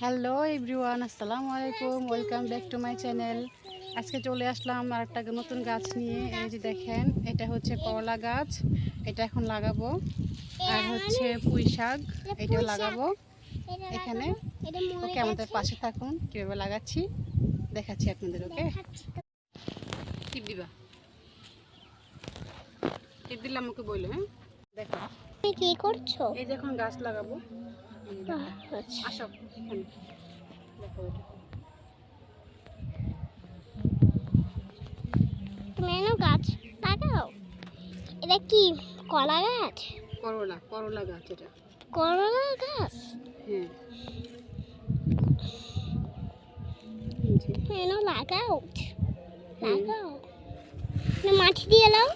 Hello everyone, আসসালামু আলাইকুম, welcome back to my channel. আজকে চলে আসলাম আর একটা নতুন গাছ নিয়ে। এই যে দেখেন, এটা হচ্ছে করলা গাছ, এটা এখন লাগাবো। আর হচ্ছে পুঁই শাক, এটাও লাগাবো। এখানে, ওকে আমাদের পাশে থাকুন, কীভাবে লাগাচ্ছি, দেখাচ্ছি আপনাদের, ওকে? টিপ দিবা। টিপ দিলে বলল হ্যাঁ? দেখো। তুমি কি করছ? এই যে এখন গাছ লাগাবো। আচ্ছা। দেখো তুমি এনো গাছ লাগাও? এটা কি কলা গাছ? করলা করলা গাছ এটা। করলা গাছ? হ্যাঁ। লাগাও। মাটি দিয়ে দাও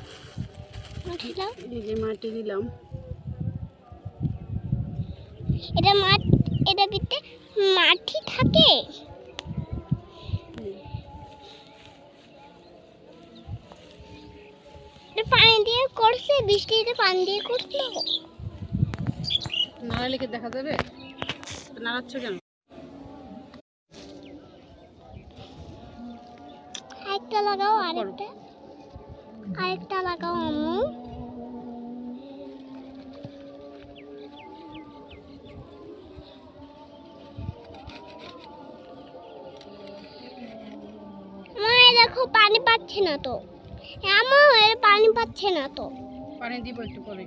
মাটি এই যে মাটি দিলাম। এটা মাঠ এটা ভিতরে মাটি থাকে? পানি দিয়ে করছে বৃষ্টিতে পানি দিয়ে করছিল নাড়ালে কি দেখা যাবে? নাড়াচ্ছ কেন? আরেকটা লাগাও আরেকটা। আরেকটা লাগাও। দেখো পানি পাচ্ছে না তো। আমার পানি পাচ্ছে না তো। পানি দিব একটু পরে।